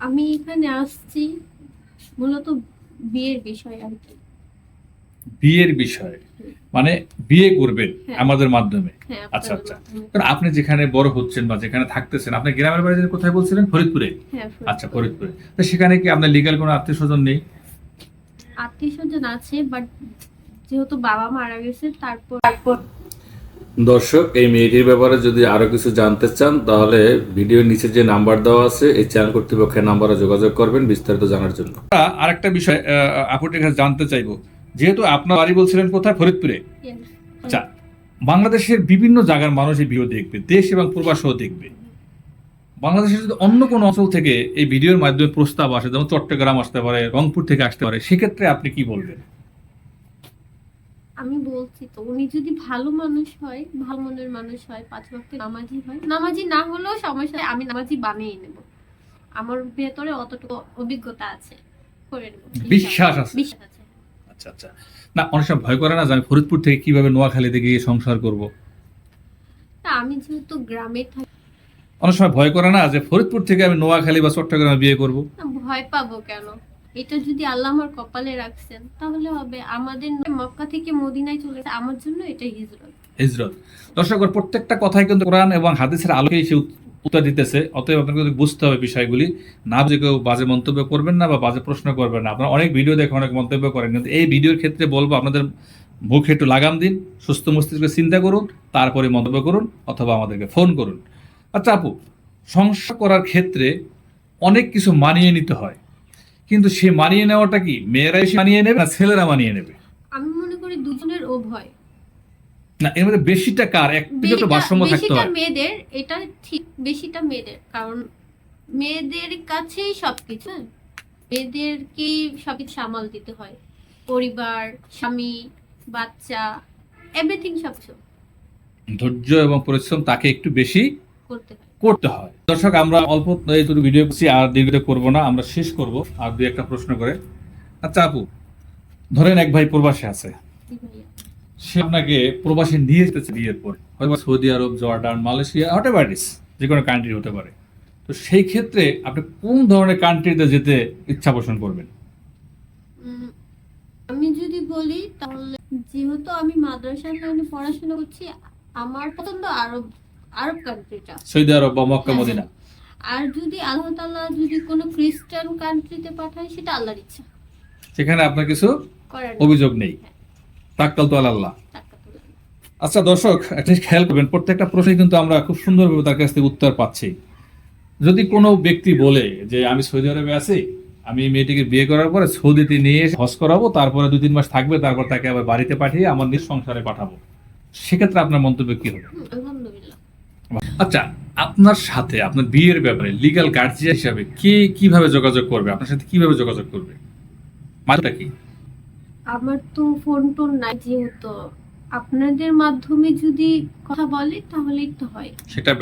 আমি এখানে আসছি মূলত বিয়ের বিষয় আর কি। বিয়ের বিষয়ে? মানে বিয়ে করবেন হ্যাঁ। আমাদের মাধ্যমে? হ্যাঁ আচ্ছা, আচ্ছা। কারণ আপনি যেখানে বড় হচ্ছেন বা যেখানে থাকতেছেন আপনি গ্রামের বাড়ি যেতে কোথায় বলছিলেন? ফরিদপুরে? হ্যাঁ আচ্ছা ফরিদপুরে। তো সেখানে কি আপনার লিগাল কোনো আত্মীয় স্বজন নেই? আত্মীয় স্বজন আছে বাট যেহেতু বাবা মারা গেছে তারপর তারপর দর্শক এই মেয়েটির ব্যাপারে যদি আরও কিছু জানতে চান তাহলে ভিডিওর নিচে যে নাম্বার দেওয়া আছে এই চ্যানেল কর্তৃপক্ষের নাম্বারে যোগাযোগ করবেন বিস্তারিত জানার জন্য। আমরা আরেকটা বিষয় আপুটির কাছে জানতে চাইব। যেহেতু আপনার বাড়ি বলছিলেন কোথায়? ফরিদপুরে। আচ্ছা বাংলাদেশের বিভিন্ন জায়গার মানুষ এই ভিডিও দেখবে দেশ এবং প্রবাসও দেখবে। বাংলাদেশের যদি অন্য কোনো অঞ্চল থেকে এই ভিডিওর মাধ্যমে প্রস্তাব আসে যেমন চট্টগ্রাম আসতে পারে রংপুর থেকে আসতে পারে সেক্ষেত্রে আপনি কি বলবেন? আমি বলছি তো উনি যদি ভালো মানুষ হয় ভালো মনের মানুষ হয় পাঁচ ওয়াক্ত নামাজি হয় নামাজি না হলেও সমস্যা আমি নামাজি বানিয়ে নেব। আমার ভেতরে অতটুকু অভিজ্ঞতা আছে করে নেব। বিশ্বাস আছে। বিশ্বাস আছে। আচ্ছা আচ্ছা। না অনেক সময় ভয় করে না যে আমি ফরিদপুর থেকে কীভাবে নোয়াখালীতে গিয়ে সংসার করব? তা আমি যেহেতু গ্রামে থাকি অনেক সময় ভয় করে না যে ফরিদপুর থেকে আমি নোয়াখালী বা চট্টগ্রামে বিয়ে করব? ভয় পাবো কেন? এটা যদি আল্লাহ আমার কপালে রাখছেন, তাহলে হবে আমাদের মক্কা থেকে মদিনায় চলে আমার জন্য এটা হিজরত। হিজরত। দর্শক প্রত্যেকটা কথাই কিন্তু কোরআন এবং হাদিসের আলোকে সে উত- উত্তর দিতেছে। অতএব আপনাকে বুঝতে হবে বিষয়গুলি। না যে কেউ বাজে মন্তব্য করবেন না বা বাজে প্রশ্ন করবেন না। আপনারা অনেক ভিডিও দেখে অনেক মন্তব্য করেন। কিন্তু এই ভিডিওর ক্ষেত্রে বলব, আপনাদের মুখে একটু লাগাম দিন, সুস্থ মস্তিষ্কে চিন্তা করুন, তারপরে মন্তব্য করুন অথবা আমাদেরকে ফোন করুন। আচ্ছা আপু, সংসার করার ক্ষেত্রে অনেক কিছু মানিয়ে নিতে হয়। কিন্তু সে মানিয়ে নেওয়াটা কি? মেয়েরা এসে মানিয়ে নেবে না ছেলেরা মানিয়ে নেবে? আমি মনে করি দুজনের উভয় না এর মধ্যে বেশিটা কার? একটু তো ভারসাম্য থাকতে হয়। মেয়েদের এটা ঠিক বেশিটা মেয়েদের। কারণ মেয়েদের কাছেই সবকিছু হ্যাঁ। মেয়েদেরকেই সবকিছু সামাল দিতে হয়। পরিবার স্বামী বাচ্চা এভরিথিং সবকিছু। ধৈর্য এবং পরিশ্রম তাকে একটু বেশি করতে হয়। করতে হয়। দর্শক, আমরা অল্প ভিডিও করছি, আর দীর্ঘ করব না, আমরা শেষ করব। আর দুই একটা প্রশ্ন করে। আচ্ছা আপু, ধরেন এক ভাই প্রবাসে আছে। সে আপনাকে প্রবাসে নিয়ে যেতেছে বিয়ের পর। হয়তো Saudi Arab, Jordan, Malaysia whatever যে কোনো কান্ট্রি হতে পারে। তো সেই ক্ষেত্রে আপনি কোন ধরনের কান্ট্রিতে যেতে ইচ্ছা পোষণ করবেন? আমি যদি বলি, তাহলে যেহেতু আমি মাদ্রাসা লাইনে পড়াশোনা করছি, আমার পছন্দ আরব। আরব কান্ট্রিটা সৌদি আরব বা মক্কা হ্যাঁ। মদিনা। আর যদি আল্লাহ তাআলা যদি কোনো খ্রিস্টান কান্ট্রিতে পাঠায় সেটা আল্লাহর ইচ্ছা। সেখানে আপনার কিছু অভিযোগ নেই। তাক্কাল তো আল্লাহ। আচ্ছা দর্শক একটা খেয়াল করবেন প্রত্যেকটা প্রশ্নে কিন্তু আমরা খুব সুন্দরভাবে তার কাছ থেকে উত্তর পাচ্ছি। যদি কোনো ব্যক্তি বলে যে আমি সৌদি আরবে আছি আমি মেয়েটিকে বিয়ে করার পরে সৌদিতে নিয়ে হজ করাবো তারপরে দুই তিন মাস থাকবে তারপর তাকে আবার বাড়িতে পাঠিয়ে আমার নিজ সংসারে পাঠাবো। সেক্ষেত্রে আপনার মন্তব্য কি হবে? আচ্ছা আপনার সাথে আপনার বিয়ের ব্যাপারে লিগাল গার্জিয়ান হিসাবে কে কীভাবে যোগাযোগ করবে? আপনার সাথে কীভাবে যোগাযোগ করবে? মাত্রা কি? আমার তো ফোন টোন নাই যেহেতু। আপনাদের মাধ্যমে যদি কথা বলে তাহলেই তো হয়। সেটা